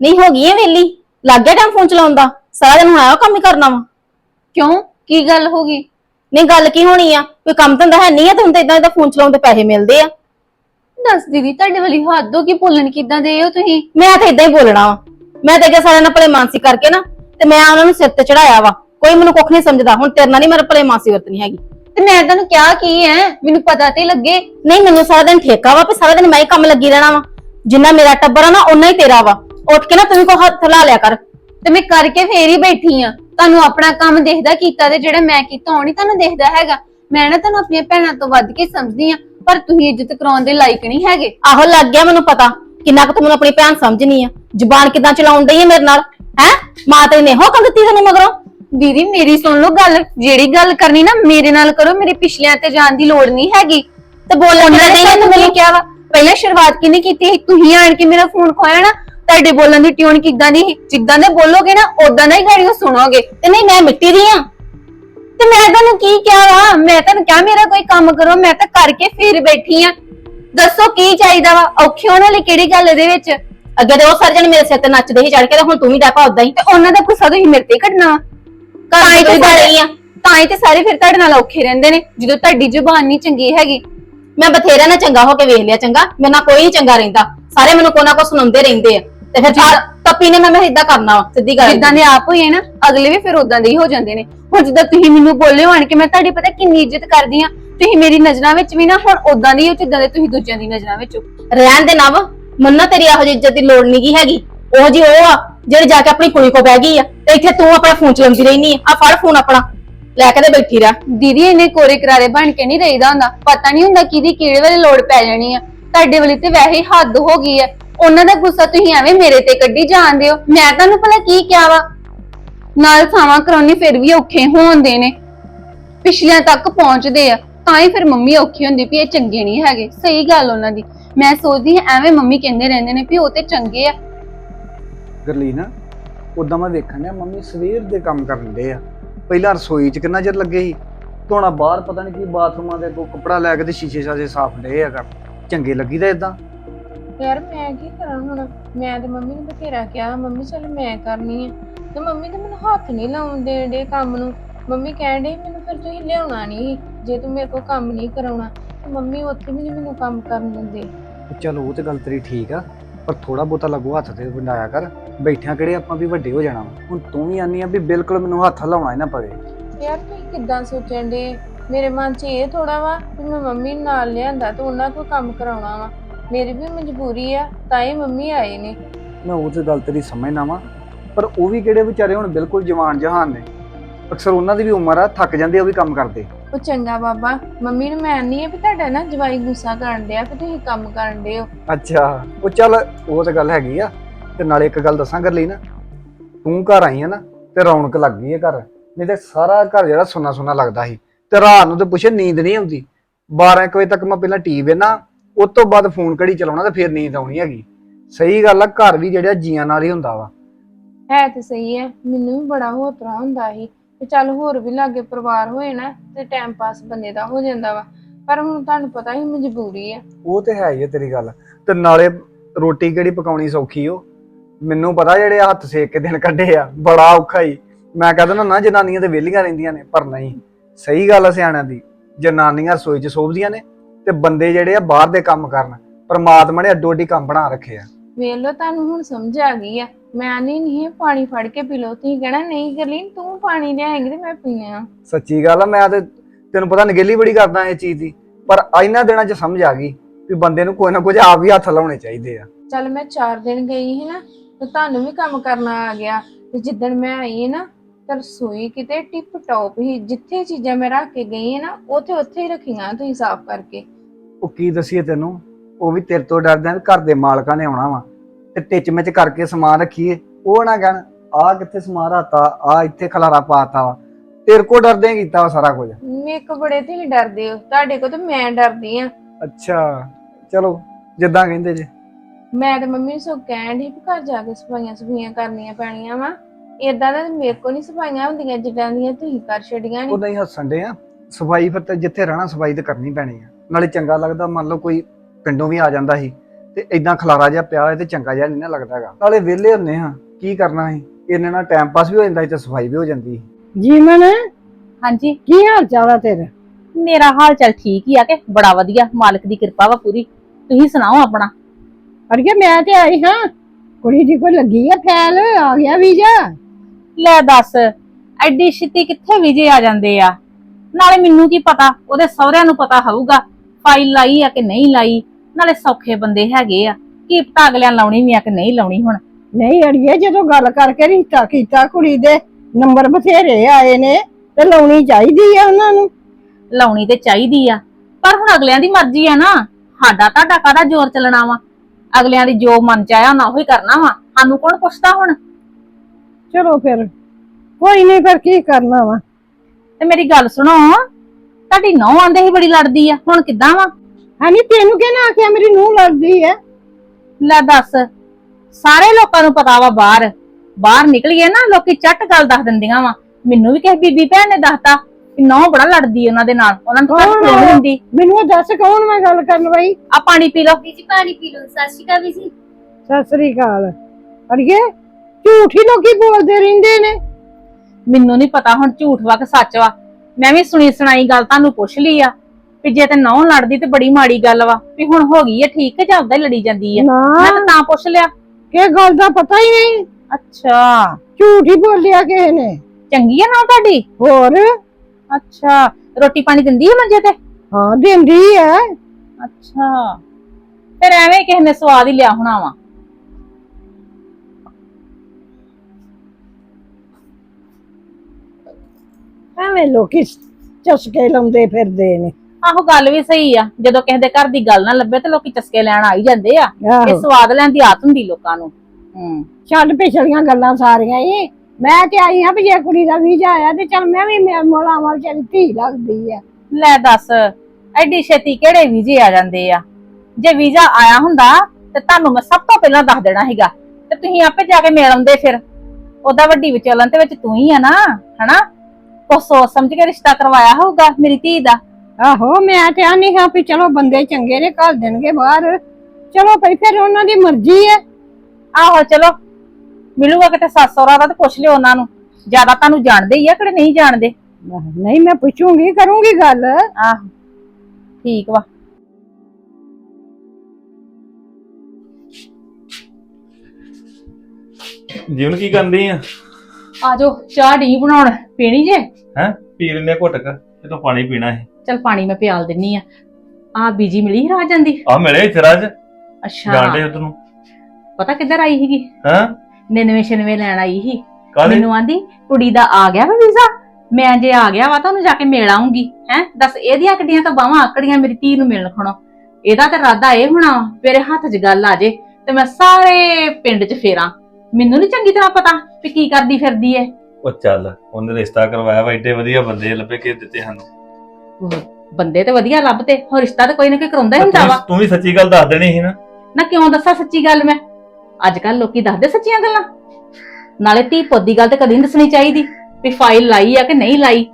ਨਹੀਂ ਹੋ ਗਈ ਐ ਵੇਲੀ? ਲੱਗ ਗਿਆ ਟਾਈਮ ਫੋਨ ਚਲਾਉਣ ਦਾ? ਸਾਰਾ ਦਿਨ ਹੁਣ ਆਇਆ ਕੰਮ ਹੀ ਕਰਨਾ ਵਾ? ਕਿਉਂ? ਕੀ ਗੱਲ ਹੋ ਗਈ? ਨਹੀਂ ਗੱਲ ਕੀ ਹੋਣੀ ਆ? ਕੋਈ ਕੰਮ ਧੰਦਾ ਹੈ ਨਹੀਂ ਆ ਤੇ ਹੁਣ ਤਾਂ ਇਦਾਂ ਇਦਾਂ ਫੋਨ ਚਲਾਉਣ ਦੇ ਪੈਸੇ ਮਿਲਦੇ ਆ। ਦੱਸ ਦੀਦੀ ਤੁਹਾਡੇ ਵਾਲੀ ਹੱਦ ਹੋ ਕੀ ਬੋਲਣ ਕਿਦਾਂ ਦੇ ਹੋ ਤੁਸੀਂ? ਮੈਂ ਤਾਂ ਇਦਾਂ ਹੀ ਬੋਲਣਾ ਵਾ। ਮੈਂ ਤਾਂ ਅੱਗੇ ਸਾਰਿਆਂ ਨਾਲ ਭਲੇ ਮਾਨਸੀ ਕਰਕੇ ਨਾ ਤੇ ਮੈਂ ਉਹਨਾਂ ਨੂੰ ਸਿਰ ਤੇ ਚੜਾਇਆ ਵਾ। ਕੋਈ ਮੈਨੂੰ ਕੁੱਖ ਨਹੀਂ ਸਮਝਦਾ। ਹੁਣ ਤੇਰੇ ਨਾਲ ਨਹੀਂ ਮੇਰੇ ਭਲੇ ਮਾਨਸੀ ਵਰਤਣੀ ਹੈਗੀ। ਤੇ ਮੈਂ ਤੁਹਾਨੂੰ ਕਿਹਾ ਕੀ ਹੈ ਮੈਨੂੰ ਪਤਾ ਤੇ ਲੱਗੇ। ਨਹੀਂ ਮੈਨੂੰ ਸਾਰਾ ਦਿਨ ਠੇਕਾ ਵਾ ਵੀ ਸਾਰਾ ਦਿਨ ਮੈਂ ਹੀ ਕੰਮ ਲੱਗੀ ਰਹਿਣਾ ਵਾ। ਜਿੰਨਾ ਮੇਰਾ ਟੱਬਰ ਆ ਨਾ ਓਨਾ ਹੀ ਤੇਰਾ ਵਾ। ਉੱਠ ਕੇ ਨਾ ਤੂੰ ਵੀ ਕੋ ਹੱਥ ਲਾ ਲਿਆ ਕਰ। ਤੇ ਮੈਂ ਕਰਕੇ ਫੇਰ ਹੀ ਬੈਠੀ ਆ। ਤੁਹਾਨੂੰ ਆਪਣਾ ਕੰਮ ਦੇਖਦਾ ਕੀਤਾ ਤੇ ਜਿਹੜਾ ਮੈਂ ਕੀਤਾ ਉਹ ਨੀ ਤੁਹਾਨੂੰ ਦੇਖਦਾ ਹੈਗਾ। ਮੈਂ ਨਾ ਤੁਹਾਨੂੰ ਆਪਣੀਆਂ ਭੈਣਾਂ ਤੋਂ ਵੱਧ ਕੇ ਸਮਝਦੀ ਆ ਪਰ ਤੁਸੀਂ ਇੱਜ਼ਤ ਕਰਾਉਣ ਦੇ ਲਾਇਕ ਨਹੀਂ ਹੈਗੇ। ਆਹੋ ਲੱਗ ਗਿਆ ਮੈਨੂੰ ਪਤਾ। ਕਿੰਨਾ ਕੁ ਤੂੰ ਮੈਨੂੰ ਆਪਣੀ ਭੈਣ ਸਮਝਣੀ ਆ। ਜ਼ੁਬਾਨ ਕਿਦਾਂ ਚਲਾਉਣ ਡਈ ਆ ਮੇਰੇ ਨਾਲ? ਹੈ? ਮਾਂ ਤੇਰੀ ਨੇ ਹੋ ਕੰਮ ਦਿੱਤੀ ਤੈਨੂੰ ਮਗਰੋਂ। ਦੀਦੀ ਮੇਰੀ ਸੁਣ ਲਓ ਗੱਲ। ਜਿਹੜੀ ਗੱਲ ਕਰਨੀ ਨਾ ਮੇਰੇ ਨਾਲ ਕਰੋ। ਮੇਰੇ ਪਿਛਲਿਆਂ ਤੇ ਜਾਣ ਦੀ ਲੋੜ ਨਹੀਂ ਹੈਗੀ। ਤੇ ਬੋਲਣ ਨੇ ਨਹੀਂ ਮੈਨੂੰ ਕਿਹਾ ਵਾ ਪਹਿਲਾਂ ਸ਼ੁਰੂਆਤ ਕਿਨੇ ਕੀਤੀ ਸੀ? ਤੁਸੀਂ ਆਣ ਕੇ ਮੇਰਾ ਫੋਨ ਖੋਇਆ ਨਾ। ਤੁਹਾਡੇ ਬੋਲਣ ਦੀ ਟਿਊਨ ਕਿੱਦਾਂ ਦੀ? ਸੀ? ਜਿੱਦਾਂ ਦੇ ਬੋਲੋਗੇ ਨਾ ਉਦਾਂ ਦਾ ਹੀ ਗਾੜੀਆਂ ਸੁਣੋਗੇ। ਤੇ ਨਹੀਂ ਮੈਂ ਮਿੱਟੀ ਦੀ ਆ। ਤੇ ਮੈਂ ਤੁਹਾਨੂੰ ਕੀ ਕਿਹਾ ਵਾ? ਮੈਂ ਤੁਹਾਨੂੰ ਕਿਹਾ ਮੇਰਾ ਕੋਈ ਕੰਮ ਕਰੋ ਮੈਂ ਤਾਂ ਕਰਕੇ ਫਿਰ ਬੈਠੀ ਆ। ਦੱਸੋ ਕੀ ਚਾਹੀਦਾ ਵਾ? ਔਖੇ ਹੋਣ ਵਾਲੀ ਕਿਹੜੀ ਗੱਲ ਇਹਦੇ ਵਿੱਚ? ਤੇ ਅੱਗੇ ਤੇ ਉਹ ਸਰਜਣ ਮੇਰੇ ਸਿਰ ਤੇ ਨੱਚਦੇ ਸੀ ਚੜ ਕੇ ਤੇ ਹੁਣ ਤੂੰ ਵੀ ਡਾਪਾ ਉਦਾਂ ਹੀ। ਉਹਨਾਂ ਦਾ ਗੁੱਸਾ ਤੁਸੀਂ ਮੇਰੇ ਤੇ ਕੱਢਣਾ ਵਾ। ਤਾਂ ਹੀ ਤੂੰ ਹੀ ਸਾਰੇ ਆ। ਤਾਂ ਹੀ ਤੇ ਸਾਰੇ ਫਿਰ ਤੁਹਾਡੇ ਨਾਲ ਔਖੇ ਰਹਿੰਦੇ ਨੇ। ਜਦੋਂ ਤੁਹਾਡੀ ਜ਼ੁਬਾਨ ਨਹੀਂ ਚੰਗੀ ਹੈਗੀ ਮੈਂ ਬਥੇਰਾ ਨਾ ਚੰਗਾ ਹੋ ਕੇ ਵੇਖ ਲਿਆ ਚੰਗਾ। ਮੇਰੇ ਨਾਲ ਕੋਈ ਨਹੀਂ ਚੰਗਾ ਰਹਿੰਦਾ। ਸਾਰੇ ਮੈਨੂੰ ਕੋਨਾ ਕੋ ਸੁਣਾਉਂਦੇ ਰਹਿੰਦੇ ਆ। ਤੇ ਫਿਰ ਆ- ਤੱਪੀ ਨੇ ਮੈਂ ਮੈਂ ਇਦਾਂ ਕਰਨਾ ਵਾ ਸਿੱਧੀ ਗੱਲ ਜਿੱਦਾਂ ਦੇ ਆਪ ਹੋਏ ਨਾ ਅਗਲੇ ਵੀ ਫਿਰ ਉਦਾਂ ਦੇ ਹੀ ਹੋ ਜਾਂਦੇ ਨੇ। ਹੁਣ ਜਿੱਦਾਂ ਤੁਸੀਂ ਮੈਨੂੰ ਬੋਲੇ ਆਣ ਕੇ ਮੈਂ ਤੁਹਾਡੀ ਪਤਾ ਕਿੰਨੀ ਇੱਜ਼ਤ ਕਰਦੀ ਆ ਤੁਸੀਂ ਮੇਰੀ ਨਜ਼ਰਾਂ ਵਿੱਚ ਵੀ ਨਾ ਹੁਣ ਉਦਾਂ ਦੀ ਹੋ ਜਿੱਦਾਂ ਦੇ ਤੁਸੀਂ ਦੂਜਿਆਂ ਦੀ ਨਜ਼ਰਾਂ ਵਿੱਚ ਹੋ। ਰਹਿਣ ਦੇ ਨਵ ਮੰਨਾ ਤੇਰੀ ਇਹੋ ਜਿਹੀ ਇੱਜ਼ਤ ਦੀ ਲੋੜ ਨਹੀਂਗੀ ਹੈਗੀ। ਉਹ ਜੀ ਉਹ ਆ ਜਿਹੜੀ ਜਾ ਕੇ ਆਪਣੀ ਕੁੜੀ ਕੋ ਬਹਿ ਗਈ ਆ ਤੇ ਇੱਥੇ ਤੂੰ ਆਪਣਾ ਫੋਨ ਚਲਾਉਂਦੀ ਰਹਿਨੀ ਆ। ਆ ਫੜ ਫੋਨ ਆਪਣਾ ਲੈ ਕੇ ਤੇ ਬੈਠੀ ਰਹਿ। ਦੀਦੀ ਇਹਨੇ ਕੋਰੇ ਕਰਾਰੇ ਬਣ ਕੇ ਨਹੀਂ ਰਹੀਦਾ ਹੁੰਦਾ। ਪਤਾ ਨਹੀਂ ਹੁੰਦਾ ਕਿਹਦੀ ਕਿਹੜੇ ਵੇਲੇ ਲੋੜ ਪੈ ਜਾਣੀ ਆ। ਤੁਹਾਡੇ ਵਾਲੀ ਤੇ ਵੈਸੇ ਹੀ ਹੱਦ ਹੋ ਗਈ ਆ। ਉਹਨਾਂ ਦਾ ਗੁੱਸਾ ਤੁਸੀਂ ਐਵੇਂ ਮੇਰੇ ਤੇ ਕੱਢੀ ਜਾਂਦੇ ਹੋ। ਮੈਂ ਤੁਹਾਨੂੰ ਭਲਾ ਕੀ ਕਿਹਾ ਵਾ? ਨਾਲ ਥਾਵਾਂ ਕਰਾਉਣੀ ਫਿਰ ਵੀ ਔਖੇ ਹੋਣਦੇ ਨੇ। ਪਿਛਲਿਆਂ ਤੱਕ ਪਹੁੰਚਦੇ ਆ, ਤਾਂ ਹੀ ਫਿਰ ਮੰਮੀ ਔਖੀ ਹੁੰਦੀ ਵੀ ਇਹ ਚੰਗੇ ਨਹੀਂ ਹੈਗੇ। ਸਹੀ ਗੱਲ ਉਹਨਾਂ ਦੀ। ਮੈਂ ਸੋਚਦੀ ਹਾਂ ਐਵੇਂ ਮੰਮੀ ਕਹਿੰਦੇ ਰਹਿੰਦੇ ਨੇ ਵੀ ਉਹ ਤੇ ਚੰਗੇ ਆ। ਗਰਲੀਨ ਉਦਾਂ ਮੈਂ ਵੇਖਣ ਡਿਆ, ਮੰਮੀ ਸਵੇਰ ਦੇ ਕੰਮ ਕਰਨ ਦੇ ਆ। ਪਹਿਲਾਂ ਰਸੋਈ 'ਚ ਕਿੰਨਾ ਚਿਰ ਲੱਗੇ ਸੀ? ਧੋਣਾ ਬਾਹਰ, ਪਤਾ ਨਹੀਂ ਕੀ ਬਾਥਰੂਮਾਂ ਦੇ ਕੋ ਕੱਪੜਾ ਲੈ ਕੇ ਤੇ ਸ਼ੀਸ਼ੇ ਸਾਜੇ ਸਾਫ਼ ਡੇ ਆ ਕਰ ਚੰਗੇ ਲੱਗੀਦਾ ਇਦਾਂ ਯਾਰ ਮੈਂ ਕੀ ਕਰਾਂ ਹੁਣ? ਮੈਂ ਤੇ ਮੰਮੀ ਨੂੰ ਬਥੇਰਾ ਕਿਹਾ ਮੰਮੀ ਚਲ ਮੈਂ ਕਰਨੀ ਆ। ਤੇ ਮੰਮੀ ਤੇ ਮੈਨੂੰ ਹੱਥ ਨਹੀਂ ਲਾਉਣ ਦੇਣ ਦੇ ਕੰਮ ਨੂੰ। ਮੰਮੀ ਕਹਿਣ ਦੇ ਮੈਨੂੰ ਫਿਰ ਤੁਸੀਂ ਲਿਆਉਣਾ ਨਹੀਂ ਜੇ ਤੂੰ ਮੇਰੇ ਕੋਲ ਕੰਮ ਨਹੀਂ ਕਰਾਉਣਾ ਤੇ ਮੰਮੀ ਉੱਥੇ ਵੀ ਨਹੀਂ ਮੈਨੂੰ ਕੰਮ ਕਰਨ ਦਿੰਦੇ। ਚਲ ਉਹ ਤੇ ਗੱਲ ਤੇਰੀ ਠੀਕ ਆ ਪਰ ਥੋੜਾ ਬਹੁਤਾ ਲੱਗੋ ਹੱਥ ਤੇ ਵੰਡਾਇਆ ਕਰ। ਬੈਠਿਆਂ ਕਿਹੜੇ ਆਪਾਂ ਵੀ ਵੱਡੇ ਹੋ ਜਾਣਾ ਵਾ। ਹੁਣ ਤੂੰ ਵੀ ਆਨੀ ਆ ਵੀ ਬਿਲਕੁਲ ਮੈਨੂੰ ਹੱਥ ਲਾਉਣਾ ਹੀ ਨਾ ਪਵੇ ਯਾਰ ਤੁਸੀਂ ਕਿੱਦਾਂ ਸੋਚਣ ਦੇ ਮੇਰੇ ਮਨ 'ਚ ਇਹ ਥੋੜਾ ਵਾ ਕਿ ਮੈਂ ਮੰਮੀ ਨੂੰ ਨਾਲ ਲਿਆਂਦਾ ਤੇ ਉਹਨਾਂ ਕੋਲ ਕੰਮ ਕਰਾਉਣਾ ਵਾ। ਮੇਰੀ ਵੀ ਮਜਬੂਰੀ ਆ ਤਾਂ ਹੀ ਮੰਮੀ ਆਏ ਨੇ। ਮੈਂ ਉਹ ਤੇ ਗੱਲ ਤੇਰੀ ਸਮਝਣਾ ਵਾ ਪਰ ਉਹ ਵੀ ਕਿਹੜੇ ਵਿਚਾਰੇ ਹੁਣ ਬਿਲਕੁਲ ਜਵਾਨ ਜਹਾਨ ਨੇ। ਅਕਸਰ ਉਹਨਾਂ ਦੀ ਵੀ ਉਮਰ ਆ ਥੱਕ ਜਾਂਦੇ ਆ ਉਹ ਵੀ ਕੰਮ ਕਰਦੇ। ਉਹ ਚੰਗਾ ਬਾਬਾ ਮੰਮੀ ਨੂੰ ਮੈਂ ਨਹੀਂ ਆ ਵੀ ਤੁਹਾਡਾ ਨਾ ਜਵਾਈ ਗੁੱਸਾ ਕਰਨ ਡਿਆ ਕਿ ਤੁਸੀਂ ਕੰਮ ਕਰਨ ਦੇ ਹੋ। ਅੱਛਾ ਉਹ ਚੱਲ ਉਹ ਤਾਂ ਗੱਲ ਹੈਗੀ ਆ ਤੇ ਨਾਲੇ ਇੱਕ ਗੱਲ ਦੱਸਾਂ ਕਰ ਲਈ ਨਾ। ਤੂੰ ਘਰ ਆਈ ਆ ਨਾ ਤੇ ਰੌਣਕ ਲੱਗ ਗਈ ਹੈ ਘਰ ਨਹੀਂ ਤੇ ਸਾਰਾ ਘਰ ਜਿਹੜਾ ਸੁੰਨਾ ਸੁੰਨਾ ਲੱਗਦਾ ਸੀ ਤੇ ਰਾਤ ਨੂੰ ਤੇ ਪੁੱਛੇ ਨੀਂਦ ਨਹੀਂ ਆਉਂਦੀ। 12 ਇੱਕ ਵਜੇ ਤੱਕ ਮੈਂ ਪਹਿਲਾਂ ਟੀਵੀ ਵੇਖਣਾ ਉਸ ਤੋਂ ਬਾਅਦ ਫੋਨ ਘੜੀ ਚਲਾਉਣਾ ਤੇ ਫਿਰ ਨੀਂਦ ਆਉਣੀ ਹੈਗੀ। ਸਹੀ ਗੱਲ ਆ ਘਰ ਵੀ ਜਿਹੜਾ ਜੀਆਂ ਨਾਲ ਹੀ ਹੁੰਦਾ ਵਾ। ਹੈ ਤੇ ਸਹੀ ਹੈ ਮੈਨੂੰ ਵੀ ਬੜਾ ਹੋਤਰਾ ਹੁੰਦਾ ਸੀ। ਤੇ ਚੱਲ ਹੋਰ ਵੀ ਲਾਗੇ ਪਰਿਵਾਰ ਹੋਏ ਨਾ ਤੇ ਟਾਈਮ ਪਾਸ ਬੰਦੇ ਦਾ ਹੋ ਜਾਂਦਾ ਵਾ। ਪਰ ਹੁਣ ਤੁਹਾਨੂੰ ਪਤਾ ਹੀ ਮਜਬੂਰੀ ਆ। ਉਹ ਤੇ ਹੈ ਹੀ ਆ ਤੇਰੀ ਗੱਲ। ਤੇ ਨਾਲੇ ਰੋਟੀ ਕਿਹੜੀ ਪਕਾਉਣੀ ਸੌਖੀ ਓ? ਮੈਨੂੰ ਪਤਾ ਜਿਹੜੇ ਹੱਥ ਸੇਕ ਕੇ ਦਿਨ ਕੱਢੇ ਆ ਬੜਾ ਔਖਾ ਹੀ ਮੈਂ ਕਹਿੰਦਾ ਨਾ ਨਾ ਜਨਾਨੀਆਂ ਤੇ ਵਿਹਲੀਆਂ ਰਹਿੰਦੀਆਂ ਨੇ ਪਰ ਨਹੀਂ। ਸਹੀ ਗੱਲ ਆ ਸਿਆਣਿਆਂ ਦੀ। ਜਨਾਨੀਆਂ ਰਸੋਈ 'ਚ ਸੋਭਦੀਆਂ ਨੇ। ਤੇ ਬੰਦੇ ਜਿਹੜੇ ਆ ਬਾਹਰ ਦੇ ਕੰਮ ਕਰਨ ਪਰਮਾਤਮਾ ਨੇ ਅੱਡੋ ਅੱਡੀ ਕੰਮ ਬਣਾ ਰੱਖੇ ਆ। ਵੇਖ ਲਓ ਤੁਹਾਨੂੰ ਹੁਣ ਸਮਝ ਆ ਗਈ ਆ। ਮੈਂ ਨਹੀਂ ਨਹੀਂ ਪਾਣੀ ਫੜ ਕੇ ਪੀ ਲਓ। ਤੁਸੀਂ ਕਹਿਣਾ ਨਹੀਂ ਗਰਲੀਨ ਤੂੰ ਪਾਣੀ ਲਿਆਏਂਗੀ ਤੇ ਮੈਂ ਪੀਣਾ ਸੱਚੀ ਗੱਲ ਆ ਮੈਂ ਤੇ ਤੈਨੂੰ ਪਤਾ ਨਗੇਲੀ ਬੜੀ ਕਰਦਾ ਇਹ ਚੀਜ਼ ਦੀ। ਪਰ ਇਹਨਾਂ ਦਿਨਾਂ 'ਚ ਸਮਝ ਆ ਗਈ ਵੀ ਬੰਦੇ ਨੂੰ ਕੋਈ ਨਾ ਕੁਝ ਆਪ ਹੀ ਹੱਥ ਲਾਉਣੇ ਚਾਹੀਦੇ ਆ। ਚੱਲ ਮੈਂ 4 ਦਿਨ ਗਈ ਸੀ ਨਾ ਤੇ ਤੁਹਾਨੂੰ ਵੀ ਕੰਮ ਕਰਨਾ ਆ ਗਿਆ। ਤੇ ਜਿੱਦਣ ਮੈਂ ਆਈ ਨਾ ਤਾਂ ਰਸੋਈ ਕਿਤੇ ਟਿਪ ਟੌਪ ਹੀ ਜਿੱਥੇ ਚੀਜ਼ਾਂ ਮੈਂ ਰੱਖ ਕੇ ਗਈ ਹਾਂ ਨਾ ਉੱਥੇ ਉੱਥੇ ਹੀ ਰੱਖੀਆਂ ਤੁਸੀਂ ਸਾਫ਼ ਕਰਕੇ। ਉਹ ਕੀ ਦਸੀਏ ਤੈਨੂੰ? ਉਹ ਵੀ ਤੇਰੇ ਤੋਂ ਡਰਦੇ ਵੀ ਘਰ ਦੇ ਮਾਲਕਾਂ ਨੇ ਆਉਣਾ ਵਾ। ਤੇ ਟਿਚ ਮਿਚ ਕਰਕੇ ਸਮਾਨ ਰੱਖੀਏ। ਉਹ ਨਾ ਕਹਿਣ ਆ ਕਿੱਥੇ ਸਮਾਨ ਰਾਤਾ ਆ ਇੱਥੇ ਖਲਾਰਾ ਪਾਤਾ ਵਾ। ਤੇਰੇ ਕੋ ਡਰਦੇ ਕੀਤਾ ਵਾ ਸਾਰਾ ਕੁਝ। ਮੇਰੇ ਕੋ ਬੜੇ ਤੁਸੀਂ ਡਰਦੇ ਹੋ। ਤੁਹਾਡੇ ਕੋ ਤਾਂ ਮੈਂ ਡਰਦੀ ਆ ਅੱਛਾ ਚਲੋ ਜਿੱਦਾਂ ਕਹਿੰਦੇ ਜੇ। ਮੈਂ ਤੇ ਮੰਮੀ ਨੂੰ ਸੋ ਕਹਿਣ ਦੀ ਵੀ ਘਰ ਜਾ ਕੇ ਸਫਾਈਆਂ ਸਫਾਈਆਂ ਕਰਨੀਆਂ ਪੈਣੀਆਂ ਵਾ। ਏਦਾਂ ਦਾ ਮੇਰੇ ਕੋ ਨਹੀਂ ਸਫਾਈਆਂ ਹੁੰਦੀਆਂ ਜਿੱਦਾਂ ਦੀਆਂ ਤੁਸੀਂ ਕਰ ਛੱਡੀਆਂ ਉਹ ਨੇ ਨਹੀਂ ਹੱਸਣ ਦੇ ਆ। ਸਫ਼ਾਈ ਫਿਰ ਤੇ ਜਿੱਥੇ ਰਹਿਣਾ ਸਫ਼ਾਈ ਤੇ ਕਰਨੀ ਪੈਣੀ ਆ। ਨਾਲੇ ਚੰਗਾ ਲੱਗਦਾ ਮੰਨ ਲਓ ਕੋਈ ਪਿੰਡੋਂ ਵੀ ਆ ਜਾਂਦਾ ਸੀ ਤੇ ਇਦਾਂ ਖਲਾਰਾ ਜਿਹਾ ਪਿਆ ਹੋਏ ਤੇ ਚੰਗਾ ਜਿਹਾ ਨਹੀਂ ਨਾ ਲੱਗਦਾ ਹੈਗਾ। ਨਾਲੇ ਵਿਹਲੇ ਹੁੰਨੇ ਹਾਂ ਕੀ ਕਰਨਾ ਸੀ? ਇਹਨੇ ਨਾਲ ਟਾਈਮ ਪਾਸ ਵੀ ਹੋ ਜਾਂਦਾ ਸੀ ਤੇ ਸਫ਼ਾਈ ਵੀ ਹੋ ਜਾਂਦੀ ਸੀ। ਜੀਵਨ ਹਾਂਜੀ। ਕੀ ਹਾਲ ਚਾਲ ਆ ਤੇਰਾ? ਮੇਰਾ ਹਾਲ ਚਾਲ ਠੀਕ ਹੀ ਆ ਕਿ ਬੜਾ ਵਧੀਆ ਮਾਲਕ ਦੀ ਕਿਰਪਾ ਵਾ ਪੂਰੀ। ਤੁਸੀਂ ਸੁਣਾਓ ਆਪਣਾ? ਅੜੀਏ ਮੈਂ ਤੇ ਆਈ ਹਾਂ। ਕੁੜੀ ਦੀ ਕੋਈ ਲੱਗੀ ਆ ਫੈਲ ਆ ਗਿਆ ਵੀਜ਼ਾ। ਲੈ ਦੱਸ ਐਡੀ ਛਿੱਤੀ ਕਿੱਥੇ ਵਿਜੇ ਆ ਜਾਂਦੇ ਆ? ਨਾਲੇ ਮੈਨੂੰ ਕੀ ਪਤਾ ਉਹਦੇ ਸਹੁਰਿਆਂ ਨੂੰ ਪਤਾ ਹੋਊਗਾ। ਫਾਈਲ ਲਾਈ ਆ ਕਿ ਨਹੀਂ ਲਾਈ? ਨਾਲੇ ਸੌਖੇ ਬੰਦੇ ਹੈਗੇ ਆ। ਕੀ ਪਤਾ ਅਗਲਿਆਂ ਲਾਉਣੀ ਵੀ ਆ ਕਿ ਨਹੀਂ ਲਾਉਣੀ ਹੁਣ? ਨਹੀਂ ਅੜੀਏ ਜਦੋਂ ਗੱਲ ਕਰਕੇ ਰਿਸ਼ਤਾ ਕੀਤਾ ਕੁੜੀ ਦੇ ਨੰਬਰ ਬਥੇਰੇ ਆਏ ਨੇ ਤੇ ਲਾਉਣੀ ਚਾਹੀਦੀ ਆ ਉਹਨਾਂ ਨੂੰ। ਲਾਉਣੀ ਤੇ ਚਾਹੀਦੀ ਆ। ਪਰ ਹੁਣ ਅਗਲਿਆਂ ਦੀ ਮਰਜ਼ੀ ਆ ਨਾ। ਸਾਡਾ ਤੁਹਾਡਾ ਕਾਹਦਾ ਜ਼ੋਰ ਚੱਲਣਾ ਵਾ? ਅਗਲਿਆਂ ਦੀ ਜੋ ਮਨ ਚ ਆਇਆ ਨਾ ਉਹੀ ਕਰਨਾ ਵਾ। ਸਾਨੂੰ ਕੌਣ ਪੁੱਛਦਾ ਹੁਣ? ਚਲੋ ਫਿਰ। ਕੋਈ ਨਹੀਂ ਫਿਰ ਕੀ ਕਰਨਾ ਵਾ? ਤੇ ਮੇਰੀ ਗੱਲ ਸੁਣੋ। ਤੁਹਾਡੀ ਨੌ ਆਂਦੇ ਹੀ ਬੜੀ ਲੜਦੀ ਆ ਹੁਣ ਕਿੱਦਾਂ ਵਾ? ਹਾਨੀ ਤੈਨੂੰ ਕਿਹਨੇ ਆਖਿਆ ਮੇਰੀ ਨੂੰਹ ਲੜਦੀ ਹੈ ਲੈ ਦੱਸ ਸਾਰੇ ਲੋਕਾਂ ਨੂੰ ਪਤਾ ਵਾ ਬਾਹਰ। ਬਾਹਰ ਨਿਕਲੀਏ ਨਾ ਲੋਕੀ ਚੱਟ ਗੱਲ ਦੱਸ ਦਿੰਦੀਆਂ ਵਾ। ਮੈਨੂੰ ਵੀ ਕਿਸੇ ਬੀਬੀ ਭੈਣ ਨੇ ਦੱਸਤਾ ਕਿ ਨੌ ਬੜਾ ਲੜਦੀ ਉਹਨਾਂ ਦੇ ਨਾਲ। ਉਹਨਾਂ ਨੂੰ ਤਾਂ ਕੌਣ ਖਲੋਣ ਨੀ ਦਿੰਦੀ ਮੈਨੂੰ ਦੱਸ ਕੌਣ ਮੈਂ ਗੱਲ ਕਰਨ ਬਈ? ਆ ਪਾਣੀ ਪੀ ਲਓ। ਜੀ ਪਾਣੀ ਪੀ ਲਓ। ਸਤਿ ਸ਼੍ਰੀ ਅਕਾਲ ਜੀ। ਸਤਿ ਸ੍ਰੀ ਅਕਾਲ। ਅੜੀਏ ਝੂਠ ਹੀ ਲੋਕੀ ਬੋਲਦੇ ਰਹਿੰਦੇ ਨੇ। ਮੈਨੂੰ ਨਹੀਂ ਪਤਾ ਹੁਣ ਝੂਠ ਵਾ ਕਿ ਸੱਚ ਵਾ। ਮੈਂ ਵੀ ਸੁਣੀ ਸੁਣਾਈ ਗੱਲ ਤੁਹਾਨੂੰ ਪੁੱਛ ਲਈ ਆ ਵੀ ਜੇ ਤੇ ਨੌ ਲੜਦੀ ਤੇ ਬੜੀ ਮਾੜੀ ਗੱਲ ਵਾ ਵੀ ਹੁਣ ਹੋ ਗਈ ਆ ਠੀਕ ਹੀ ਲੜੀ ਜਾਂਦੀ ਆ? ਨਾ। ਮੈਂ ਤਾਂ ਤਾਂ ਪੁੱਛ ਲਿਆ। ਕਿ ਗੱਲ ਦਾ ਪਤਾ ਹੀ ਨਹੀਂ। ਅੱਛਾ। ਝੂਠ ਹੀ ਬੋਲਿਆ ਕਿਸੇ ਨੇ। ਚੰਗੀ ਆ ਨਾ ਤੁਹਾਡੀ? ਹੋਰ? ਅੱਛਾ। ਰੋਟੀ ਪਾਣੀ ਦਿੰਦੀ ਆ ਮੰਜੇ ਤੇ? ਹਾਂ ਦਿੰਦੀ ਹੈ ਅੱਛਾ। ਫਿਰ ਐਵੇਂ ਕਿਸੇ ਨੇ ਸਵਾਦ ਹੀ ਲਿਆ ਹੋਣਾ ਵਾ। ਐਵੇਂ ਲੋਕੀ ਚਸਕੇ ਲਾਉਂਦੇ ਫਿਰਦੇ ਨੇ। ਆਹੋ ਗੱਲ ਵੀ ਸਹੀ ਆ। ਜਦੋਂ ਕਿਸੇ ਦੇ ਘਰ ਦੀ ਗੱਲ ਨਾ ਲੱਭੇ ਤੇ ਲੋਕੀ ਚਸਕੇ ਲੈਣ ਆ ਹੀ ਜਾਂਦੇ ਆ। ਇਹ ਆਹੋ। ਸਵਾਦ ਲੈਣ ਦੀ ਆਦਤ ਹੁੰਦੀ ਲੋਕਾਂ ਨੂੰ। ਹੂੰ। ਛੱਡ ਪਿਛਲੀਆਂ ਗੱਲਾਂ ਸਾਰੀਆਂ ਹੀ। ਮੈਂ ਤੇ ਆਈ ਹਾਂ ਵੀ ਜੇ ਕੁੜੀ ਦਾ ਵੀਜ਼ਾ ਆਇਆ ਤੇ ਚਲ ਮੈਂ ਵੀ ਮੋਲਾ ਮਲ ਚਲੀ ਧੀ ਲੱਗਦੀ ਆ। ਲੈ ਦੱਸ ਐਡੀ ਛੇਤੀ ਕਿਹੜੇ ਵੀਜ਼ੇ ਆ ਜਾਂਦੇ ਆ? ਜੇ ਵੀਜ਼ਾ ਆਇਆ ਹੁੰਦਾ ਤੇ ਤੁਹਾਨੂੰ ਮੈਂ ਸਭ ਤੋਂ ਪਹਿਲਾਂ ਦੱਸ ਦੇਣਾ ਸੀਗਾ। ਤੇ ਤੁਸੀਂ ਆਪੇ ਜਾ ਕੇ ਮਿਲ ਆਉਂਦੇ ਫਿਰ। ਉਹਦਾ ਵੱਡੀ ਵਿਚਲਨ ਤੇ ਵਿੱਚ ਤੂੰ ਹੀ ਆ ਨਾ ਹਨਾ? ਕੋ ਸੋਚ ਸਮਝ ਕੇ ਰਿਸ਼ਤਾ ਕਰਵਾਇਆ ਹੋਊਗਾ ਮੇਰੀ ਧੀ ਦਾ। ਆਹੋ ਮੈਂ ਤੇ ਆਨੀ ਹਾਂ ਵੀ ਚਲੋ ਬੰਦੇ ਚੰਗੇ ਨੇ ਘੱਲ ਦੇਣਗੇ ਬਾਹਰ। ਚਲੋ ਭਈ ਫਿਰ ਉਹਨਾਂ ਦੀ ਮਰਜ਼ੀ ਹੈ। ਆਹੋ ਚਲੋ। ਮਿਲੂਗਾ ਕਿਤੇ ਸੱਸ ਸਹੁਰਾ ਦਾ ਤੇ ਪੁੱਛ ਲਿਓ ਉਹਨਾਂ ਨੂੰ। ਜ਼ਿਆਦਾ ਤੁਹਾਨੂੰ ਜਾਣਦੇ ਹੀ ਆ ਕਿਹੜੇ ਨਹੀਂ ਜਾਣਦੇ। ਨਹੀਂ ਮੈਂ ਪੁੱਛੂੰਗੀ ਕਰੂੰਗੀ ਗੱਲ। ਆਹੋ ਠੀਕ ਵਾ। ਜੀਵਨ ਕੀ ਕਰਦੀ ਆ? ਆਜੋ ਚਾਹ ਢੀ ਬਣਾਉਣ। ਪੀਣੀ ਜੇ? ਹੈ? ਪੀ ਲੈਨੇ ਘੁੱਟ ਕ। ਇਹ ਤਾਂ ਪਾਣੀ ਪੀਣਾ ਹੈ ਚਲ ਪਾਣੀ ਮੈਂ ਪਿਆਲ ਦਿੰਨੀ ਆ। ਆ ਬੀਜੀ ਮਿਲੀ ਰਾਜ ਜਾਂਦੀ? ਆ ਮਿਲੇ ਇੱਥੇ ਰਾਜ। ਅੱਛਾ। ਜਾਣਦੇ ਉਧਰ। ਨੂੰ ਪਤਾ ਕਿੱਧਰ ਆਈ ਸੀਗੀ? ਹਾਂ? 99 96 ਲੈਣ ਆਈ ਸੀ। ਕਾਹਦੇ? ਮੈਨੂੰ ਆਂਦੀ ਕੁੜੀ ਦਾ ਆ ਗਿਆ ਵਾ ਵੀਜ਼ਾ? ਮੈਂ ਜੇ ਆ ਗਿਆ ਵਾ ਤਾਂ ਉਹਨੂੰ ਜਾ ਕੇ ਮਿਲ ਆਉਂਗੀ ਹੈ? ਦੱਸ ਇਹਦੀਆਂ ਕਿੱਡੀਆਂ ਤਾਂ ਬਾਹਾਂ ਆਕੜੀਆਂ ਮੇਰੀ ਧੀ ਨੂੰ ਮਿਲਣ ਖਣੋ। ਇਹਦਾ ਤਾਂ ਇਰਾਦਾ ਇਹ ਹੋਣਾ ਮੇਰੇ ਹੱਥ 'ਚ ਗੱਲ ਆ ਜੇ ਤੇ ਮੈਂ ਸਾਰੇ ਪਿੰਡ 'ਚ ਫੇਰਾਂ। ਮੈਨੂੰ ਨਹੀਂ ਚੰਗੀ ਤਰ੍ਹਾਂ ਪਤਾ ਵੀ ਕੀ ਕਰਦੀ ਫਿਰਦੀ ਏ ਉਹ ਚੱਲ ਉਹਨੇ ਰਿਸ਼ਤਾ ਕਰਵਾਇਆ ਵਾ ਏਡੇ ਵਧੀਆ ਬੰਦੇ ਲੱਭੇ ਕੇ ਦਿੱਤੇ ਸਾਨੂੰ। ਬੰਦੇ ਤੇ ਵਧੀਆ ਲੱਭਦੇ ਹੋ ਰਿਸ਼ਤਾ ਤਾਂ ਕੋਈ ਨਾ ਕੋਈ ਕਰਾਉਂਦਾ ਹੀ ਤੂੰ ਹੁੰਦਾ ਵਾ। ਤੂੰ ਵੀ ਸੱਚੀ ਗੱਲ ਦੱਸ ਦੇਣੀ ਸੀ ਨਾ। ਨਾ ਕਿਉਂ ਦੱਸਾਂ ਸੱਚੀ ਗੱਲ ਮੈਂ? ਅੱਜ ਕੱਲ ਲੋਕੀ ਦੱਸਦੇ ਸੱਚੀਆਂ ਗੱਲਾਂ। ਨਾਲੇ ਧੀ ਪੁੱਤ ਦੀ ਗੱਲ ਤੇ ਕਦੀ ਨੀ ਦੱਸਣੀ ਚਾਹੀਦੀ ਵੀ ਫਾਈਲ ਲਾਈ ਆ ਕਿ ਨਹੀਂ ਲਾਈ।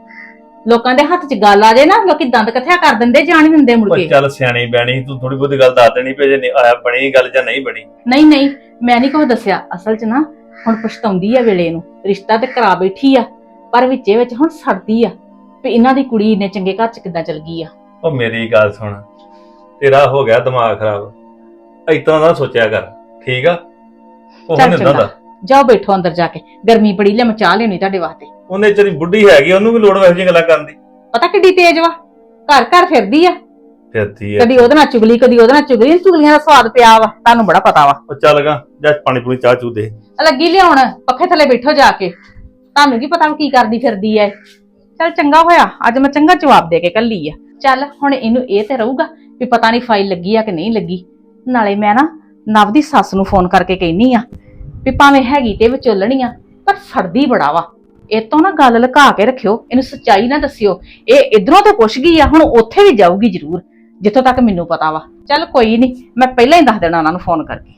ਲੋਕਾਂ ਦੇ ਹੱਥ 'ਚ ਗੱਲ ਆ ਜੇ ਨਾ ਲੋਕੀ ਦੰਦ ਕੱਥਿਆ ਕਰ ਦਿੰਦੇ ਜਾਣ ਹੀ ਦਿੰਦੇ ਮੁੜ ਕੇ। ਚੱਲ ਸਿਆਣੀ ਬੈਣੀ ਤੂੰ ਥੋੜੀ ਬਹੁਤੀ ਗੱਲ ਦੱਸ ਦੇਣੀ ਪਈ ਜੇ ਨਹੀਂ ਆਇਆ ਬਣੀ ਗੱਲ ਜਾਂ ਨਹੀਂ ਬਣੀ। ਨਹੀਂ ਨਹੀਂ ਮੈਂ ਨਹੀਂ ਕੁਝ ਦੱਸਿਆ। ਅਸਲ 'ਚ ਨਾ ਹੁਣ ਪਛਤਾਉਂਦੀ ਆ ਵੇਲੇ ਨੂੰ। ਰਿਸ਼ਤਾ ਤੇ ਕਰਾ ਬੈਠੀ ਆ ਪਰ ਵਿੱਚੇ ਵਿੱਚ ਹੁਣ ਸੜਦੀ ਆ ਵੀ ਇਹਨਾਂ ਦੀ ਕੁੜੀ ਇੰਨੇ ਚੰਗੇ ਘਰ 'ਚ ਕਿੱਦਾਂ ਚਲ ਗਈ ਆ। ਉਹ ਮੇਰੀ ਗੱਲ ਸੁਣ ਤੇਰਾ ਹੋ ਗਿਆ ਦਿਮਾਗ ਖਰਾਬ। ਇਤਾਂ ਦਾ ਸੋਚਿਆ ਕਰ ਠੀਕ ਆ? ਉਹ ਚੱਲ ਨਹੀਂ ਚੰਗਾ। ਹੁੰਦਾ ਜਾਓ ਬੈਠੋ ਅੰਦਰ ਜਾ ਕੇ। ਗਰਮੀ ਬੜੀ ਲੈ ਮੈਂ ਚਾਹ ਲਿਆਉਣੀ ਤੁਹਾਡੇ ਵਾਸਤੇ। ਉਹਨੇ ਤੇਰੀ ਬੁੱਢੀ ਹੈਗੀ ਉਹਨੂੰ ਵੀ ਲੋੜ ਵੈਸੇ ਜਿਹੀਆਂ ਗੱਲਾਂ ਕਰਨ ਦੀ। ਪਤਾ ਕਿੱਡੀ ਤੇਜ਼ ਵਾ? ਘਰ ਘਰ ਫਿਰਦੀ ਆ। ਫਿਰਦੀ ਆ। ਕਦੀ ਉਹਦੇ ਨਾਲ ਚੁਗਲੀ ਕਦੀ ਉਹਦੇ ਨਾਲ ਚੁਗਲੀ ਚੁਗਲੀਆਂ ਦਾ ਸਵਾਦ ਪਿਆ ਵਾ ਤੁਹਾਨੂੰ ਬੜਾ ਪਤਾ ਵਾ। ਉਹ ਚੱਲ ਗਾ ਜਾ ਪਾਣੀ ਪੂਣੀ ਚਾਹ ਚੂ ਦੇ। ਲੱਗੀ ਲਿਆਉਣ ਪੱਖੇ ਥੱਲੇ ਬੈਠੋ ਜਾ ਕੇ। ਤੁਹਾਨੂੰ ਕੀ ਪਤਾ ਵੀ ਕੀ ਕਰਦੀ ਫਿਰਦੀ ਐ। ਚਲ ਚੰਗਾ ਹੋਇਆ ਅੱਜ ਮੈਂ ਚੰਗਾ ਜਵਾਬ ਦੇ ਕੇ ਕੱਲੀ ਆ। ਚੱਲ ਹੁਣ ਇਹਨੂੰ ਇਹ ਤੇ ਰਹੂਗਾ ਵੀ ਪਤਾ ਨਹੀਂ ਫਾਈਲ ਲੱਗੀ ਆ ਕਿ ਨਹੀਂ ਲੱਗੀ। ਨਾਲੇ ਮੈਂ ਨਾ ਨਵ ਦੀ ਸੱਸ ਨੂੰ ਫੋਨ ਕਰਕੇ ਕਹਿਨੀ ਆ ਵੀ ਭਾਵੇਂ ਹੈਗੀ ਤੇ ਵਿਚੋਲਣੀ ਆ ਪਰ ਸੜਦੀ ਬੜਾ ਵਾ। ਇਹ ਤੋਂ ਨਾ ਗੱਲ ਲੁਕਾ ਕੇ ਰੱਖਿਓ ਇਹਨੂੰ ਸੱਚਾਈ ਨਾ ਦੱਸਿਓ। ਇਹ ਇਧਰੋਂ ਤੇ ਪੁੱਛ ਗਈ ਆ ਹੁਣ ਉੱਥੇ ਵੀ ਜਾਊਗੀ ਜ਼ਰੂਰ ਜਿੱਥੋਂ ਤੱਕ ਮੈਨੂੰ ਪਤਾ ਵਾ। ਚੱਲ ਕੋਈ ਨਹੀਂ ਮੈਂ ਪਹਿਲਾਂ ਹੀ ਦੱਸ ਦੇਣਾ ਉਹਨਾਂ ਨੂੰ ਫੋਨ ਕਰਕੇ।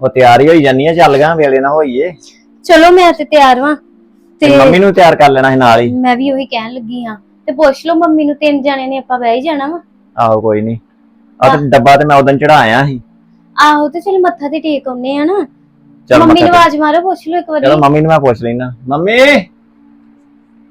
ਉਹ ਤਿਆਰ ਹੀ ਹੋਈ ਜਾਨੀ ਆ ਚੱਲ ਗਾ ਵੇਲੇ ਨਾ ਹੋਈਏ। ਚਲੋ ਮੈਂ ਤੇ ਤਿਆਰ ਵਾਂ। ਤੇ ਮੰਮੀ ਨੂੰ ਤਿਆਰ ਕਰ ਲੈਣਾ ਸੀ ਨਾਲ ਹੀ। ਮੈਂ ਵੀ ਉਹੀ ਕਹਿਣ ਲੱਗੀ ਹਾਂ ਤੇ ਪੁੱਛ ਲਓ ਮੰਮੀ ਨੂੰ ਤਿੰਨ ਜਾਣੇ ਨੇ ਆਪਾਂ ਬਹਿ ਹੀ ਜਾਣਾ ਵਾ। ਆਹੋ ਕੋਈ ਨਹੀਂ ਆ ਤੇ ਡੱਬਾ ਤੇ ਮੈਂ ਉਦੋਂ ਚੜਾਇਆ ਸੀ। ਆਹੋ ਤੇ ਚਲ ਮੱਥਾ ਤੇ ਟੇਕ ਆਉਨੇ ਆ ਨਾ। ਚੱਲ ਮੰਮੀ ਨੂੰ ਮੱਥਾ ਆਵਾਜ਼ ਮਾਰੋ ਪੁੱਛ ਲਓ ਇੱਕ ਵਾਰੀ। ਚਲੋ ਮੰਮੀ ਨੂੰ ਮੈਂ ਪੁੱਛ ਲੈਣਾ ਮੰਮੀ!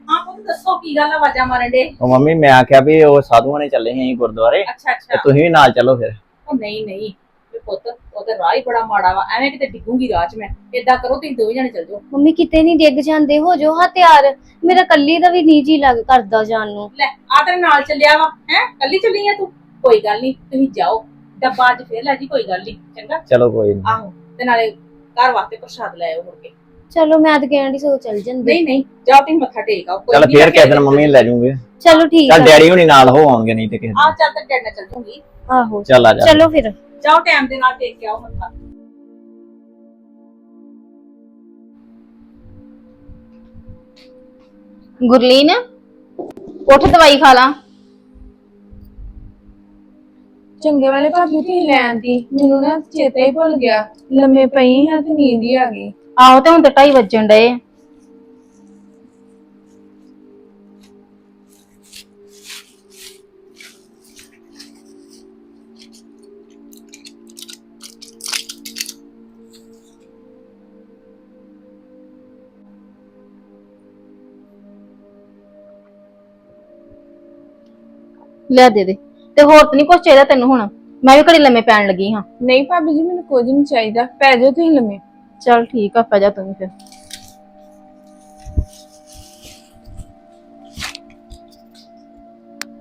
ਹਾਂ ਪੁੱਤ ਦੱਸੋ ਕੀ ਗੱਲ ਆ ਆਵਾਜ਼ਾਂ ਮਾਰਨ ਦੇ? ਉਹ ਮੰਮੀ ਮੈਂ ਆਖਿਆ ਵੀ ਉਹ ਸਾਧੂਆਂ ਨੇ ਚੱਲੇ ਸੀ ਅਸੀਂ ਗੁਰਦੁਆਰੇ। ਅੱਛਾ ਤੇ ਅੱਛਾ ਤੁਸੀਂ ਵੀ ਨਾਲ ਚੱਲੋ ਫਿਰ। ਉਹ ਨਹੀਂ ਨਹੀਂ। ਤੇ ਪੁੱਤ ਉਹ ਤੇ ਰਾਹ ਹੀ ਬੜਾ ਮਾੜਾ ਵਾ। ਐਵੇਂ ਕਿਤੇ ਡਿੱਗੂਗੀ ਰਾਹ 'ਚ ਮੈਂ। ਏਦਾਂ ਕਰੋ ਤੁਸੀਂ ਦੋਵੇਂ ਜਣੇ ਚੱਲ ਜਾਓ। ਮੰਮੀ ਕਿਤੇ ਨਹੀਂ ਡਿੱਗ ਜਾਂਦੇ ਹੋ ਜੋ ਹਾਂ ਤਿਆਰ। ਮੇਰਾ ਕੱਲੀ ਦਾ ਵੀ ਨਹੀਂ ਜੀ ਲੱਗ ਕਰਦਾ ਜਾਣ ਨੂੰ। ਲੈ ਆ ਤੇਰੇ ਨਾਲ ਚੱਲਿਆ ਵਾ। ਹੈ? ਕੱਲੀ ਚੱਲੀ ਆ ਤੂੰ? ਕੋਈ ਗੱਲ ਨਹੀਂ ਤੁਸੀਂ ਜਾਓ। ਡੱਬਾ ਅੱਜ ਫੇਰ ਲੈ ਜੀ ਕੋਈ ਗੱਲ ਨਹੀਂ ਚੰਗਾ? ਚਲੋ ਕੋਈ ਨਹੀਂ ਆਹੋ ਤੇ ਨਾਲੇ ਘਰ ਵਾਸਤੇ ਪ੍ਰਸ਼ਾਦ ਲੈ ਆਓ ਮੁੜ ਕੇ। ਚਲੋ ਮੈਂ ਤਾਂ ਕਹਿਣ ਦੀ ਸੋ ਚੱਲ ਜਾਂਦੇ। ਨਹੀਂ ਨਹੀਂ ਜਾਓ ਤੁਸੀਂ ਮੱਥਾ ਟੇਕ ਆਓ ਕੋਈ ਚੱਲ ਫੇਰ ਕਿਸੇ ਦਿਨ ਮੰਮੀ ਨੂੰ ਲੈ ਜਾਊਂਗੇ ਚਲੋ ਠੀਕ ਚੱਲ ਆ। ਡੈਡੀ ਹੁਣੀ ਨਾਲ ਹੋ ਆਉਣਗੇ ਨਹੀਂ ਤੇ ਕਿਸੇ ਆ ਦਿਨ ਚੱਲ ਤੇ ਡੈਡ ਨਾਲ ਚੱਲ ਜੂਗੀ। ਆਹੋ। ਚੱਲ ਆ ਜਾ। ਚਲੋ ਫਿਰ। ਜਾਓ ਟਾਈਮ ਦੇ ਨਾਲ ਟੇਕ ਕੇ ਆਓ ਮੱਥਾ। ਗੁਰਲੀਨ ਉੱਠ ਦਵਾਈ ਖਾ ਲਾ। ਚੰਗੇ ਵਾਲੇ ਭਾਬੀ ਤੁਸੀਂ ਲੈਣ ਦੀ, ਮੈਨੂੰ ਨਾ ਚੇਤਾ ਹੀ ਭੁੱਲ ਗਿਆ, ਲੰਮੇ ਪਈ ਹਾਂ ਤੇ ਨੀਂਦ ਹੀ ਆ ਗਈ ਆਹੋ ਤੇ ਹੁਣ ਤੇ 2:30 ਵੱਜਣ ਡਏ ਆ। ਲੈ ਦੇ ਦੇ ਤੇ ਹੋਰ ਤਾਂ ਨਹੀਂ ਕੁਝ ਚਾਹੀਦਾ ਤੈਨੂੰ ਹੁਣ। ਮੈਂ ਵੀ ਘੜੀ ਲੰਮੇ ਪੈਣ ਲੱਗੀ ਹਾਂ। ਨਹੀਂ ਭਾਬੀ ਜੀ ਮੈਨੂੰ ਕੁਝ ਨਹੀਂ ਚਾਹੀਦਾ। ਪੈ ਜਾਓ ਤੁਸੀਂ ਲੰਮੇ। ਚਲ ਠੀਕ ਆ ਪੈ ਜਾ ਤੂੰ ਵੀ ਫਿਰ।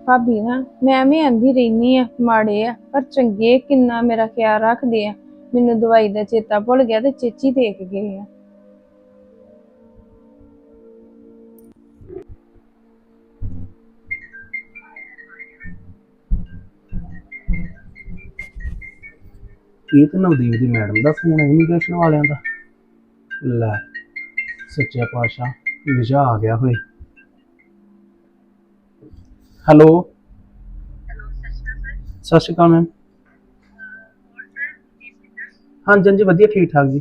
ਭਾਬੀ ਨਾ ਮੈਂ ਵੀ ਆਂਦੀ ਰਹਿਨੀ ਆ ਮਾੜੇ ਆ ਪਰ ਚੰਗੇ ਕਿੰਨਾ ਮੇਰਾ ਖਿਆਲ ਰੱਖਦੇ ਆ। ਮੈਨੂੰ ਦਵਾਈ ਦਾ ਚੇਤਾ ਭੁੱਲ ਗਿਆ ਤੇ ਚੇਚੀ ਦੇ ਕੇ ਗਏ ਆ। ਇਹ ਤਾਂ ਨਵਦੀਪ ਦੀ ਮੈਡਮ ਦਾ ਫੋਨ ਹੈ ਇਮੀਗ੍ਰੇਸ਼ਨ ਵਾਲਿਆਂ ਦਾ। ਲੈ, ਸੱਚਾ ਪਾਸ਼ਾ ਵੀਜ਼ਾ ਆ ਗਿਆ ਹੋਏ। ਹੈਲੋ? ਸਤਿ ਸ਼੍ਰੀ ਅਕਾਲ ਮੈਮ ਹਾਂਜੀ ਹਾਂਜੀ, ਵਧੀਆ, ਠੀਕ ਠਾਕ ਜੀ।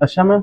ਅੱਛਾ ਮੈਮ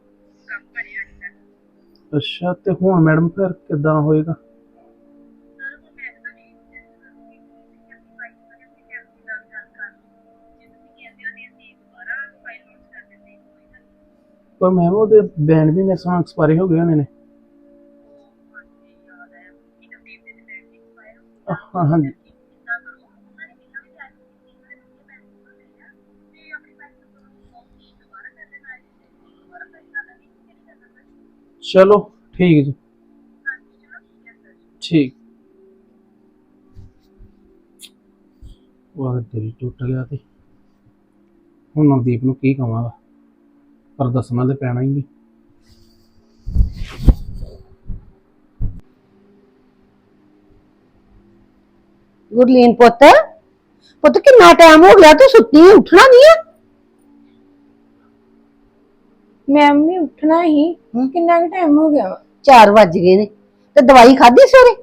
ਅੱਛਾ ਤੇ ਹੁਣ ਮੈਡਮ ਫਿਰ ਕਿੱਦਾਂ ਹੋਏਗਾ? ਪਰ ਮੈਮ ਉਹਦੇ ਬੈਂਡ ਵੀ ਮੇਰੇ ਸਾਹ ਐਕਸਪਾਇਰ ਹੋ ਗਏ ਹੋਣੇ ਨੇ। ਹਾਂ ਹਾਂਜੀ। ਚਲੋ, ਠੀਕ ਜੀ। ਠੀਕ। ਉਹ ਦਿਲ ਟੁੱਟ ਗਿਆ ਤੇ। ਹੁਣ ਨਵਦੀਪ ਨੂੰ ਕੀ ਕਵਾਂਗਾ? ਪਰ ਦੱਸਣਾ ਤੇ ਪੈਣਾ ਹੀ ਨਹੀਂ। ਗੁਰਲੀਨ ਪੁੱਤ ਪੁੱਤ ਕਿੰਨਾ ਟਾਈਮ ਹੋ ਗਿਆ? ਤੂੰ ਸੁੱਤੀ ਉੱਠਣਾ ਨਹੀਂ ਆ? ਮੈਂ ਵੀ ਉੱਠਣਾ ਹੀ। ਕਿੰਨਾ ਕੁ ਟਾਈਮ ਹੋ ਗਿਆ ਵਾ? 4 ਵੱਜ ਗਏ ਨੇ। ਤੇ ਦਵਾਈ ਖਾਧੀ ਸਵੇਰੇ?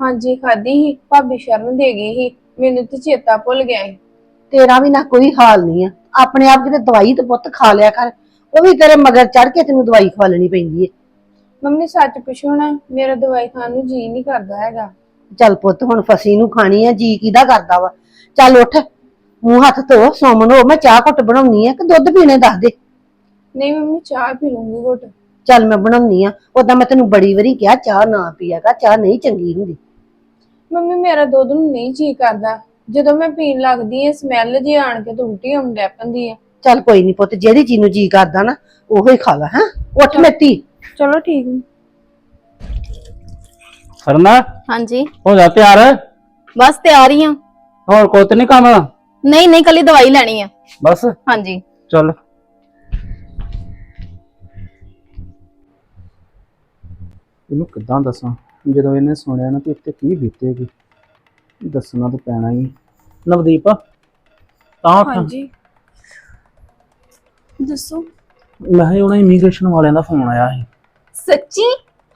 ਹਾਂਜੀ ਖਾਦੀ ਸੀ। ਭਾਬੀ ਸ਼ਰਨ ਦੇ ਗਈ ਸੀ। ਮੈਨੂੰ ਤੇ ਚੇਤਾ ਭੁੱਲ ਗਿਆ ਸੀ। ਤੇਰਾ ਵੀ ਨਾ ਕੋਈ ਹਾਲ ਨਹੀਂ ਆ। ਆਪਣੇ ਆਪ ਕਿਤੇ ਦਵਾਈ ਤੇ ਪੁੱਤ ਖਾ ਲਿਆ ਕਰ। ਉਹ ਵੀ ਤੇਰੇ ਮਗਰ ਚੜ ਕੇ ਤੈਨੂੰ ਦਵਾਈ ਖਵਾ ਲੈਣੀ ਪੈਂਦੀ ਏ। ਮੰਮੀ ਸੱਚ ਪੁੱਛੋ ਨਾ ਮੇਰਾ ਦਵਾਈ ਖਾਣ ਨੂੰ ਜੀ ਨਹੀਂ ਕਰਦਾ ਹੈਗਾ। ਚੱਲ ਪੁੱਤ ਹੁਣ ਫਸੀ ਨੂੰ ਖਾਣੀ ਆ। ਜੀ ਕਿਹਦਾ ਕਰਦਾ ਵਾ? ਚੱਲ ਉੱਠ। ਮੂੰਹ ਹੱਥ ਧੋ ਸੌਮਨ ਹੋ ਮੈਂ ਚਾਹ ਘੁੱਟ ਬਣਾਉਣੀ ਆ ਕਿ ਦੁੱਧ ਪੀਣੇ ਦੱਸ ਦੇ। ਨਹੀਂ ਮੰਮੀ ਚਾਹ ਪੀ ਲੂੰਗੀ ਘੁੱਟ। ਚੱਲ ਮੈਂ ਬਣਾਉਣੀ ਆ। ਉਦਾਂ ਮੈਂ ਤੈਨੂੰ ਬੜੀ ਵਾਰੀ ਕਿਹਾ ਚਾਹ ਨਾ ਪੀਆ ਕਰ ਚਾਹ ਨਹੀਂ ਚੰਗੀ ਹੁੰਦੀ। ਮੰਮੀ ਮੇਰਾ ਦੁੱਧ ਨੂੰ ਨਹੀਂ ਜੀ ਕਰਦਾ। ਜਦੋਂ ਮੈਂ ਪੀਣ ਲੱਗਦੀ ਐ ਸਮੈਲ ਜੀ ਆਣ ਕੇ ਤਾਂ ਉਲਟੀ ਆਉਣ ਲੱਗ ਪੈਂਦੀ ਐ ਚੱਲ ਕੋਈ ਨਹੀਂ ਪੁੱਤ ਜਿਹੜੀ ਚੀਜ਼ ਨੂੰ ਜੀ ਕਰਦਾ ਨਾ ਉਹੋ ਹੀ ਖਾ ਲੈ ਹੈਂ। ਉੱਠ ਮੇਤੀ ਚਲੋ ਠੀਕ ਹੈ ਸਰਨਾ ਹਾਂਜੀ। ਹੋ ਜਾ ਤਿਆਰ। ਬਸ ਤਿਆਰ ਹੀ ਆ। ਹੋਰ ਤੇ ਨਹੀਂ ਕੰਮ? ਨਹੀਂ ਨਹੀਂ ਕੱਲੀ ਦਵਾਈ ਲੈਣੀ ਆ। ਬਸ? ਹਾਂਜੀ। ਚੱਲ। ਇਹਨੂੰ ਕਿੱਦਾਂ ਦੱਸਾਂ? ਜਦੋਂ ਇਹਨੇ ਸੁਣਿਆ ਨਾ ਕਿ ਇੱਥੇ ਕੀ ਬੀਤੇਗੀ ਦੱਸਣਾ ਤਾਂ ਪੈਣਾ ਹੀ। ਨਵਦੀਪ ਤਾਂ ਉੱਠ। ਹਾਂਜੀ। ਦੱਸੋ। ਮੈਂ ਕਿਹਾ ਉਹਨਾਂ ਇਮੀਗ੍ਰੇਸ਼ਨ ਵਾਲਿਆਂ ਦਾ ਫੋਨ ਆਇਆ ਸੀ। ਸੱਚੀ?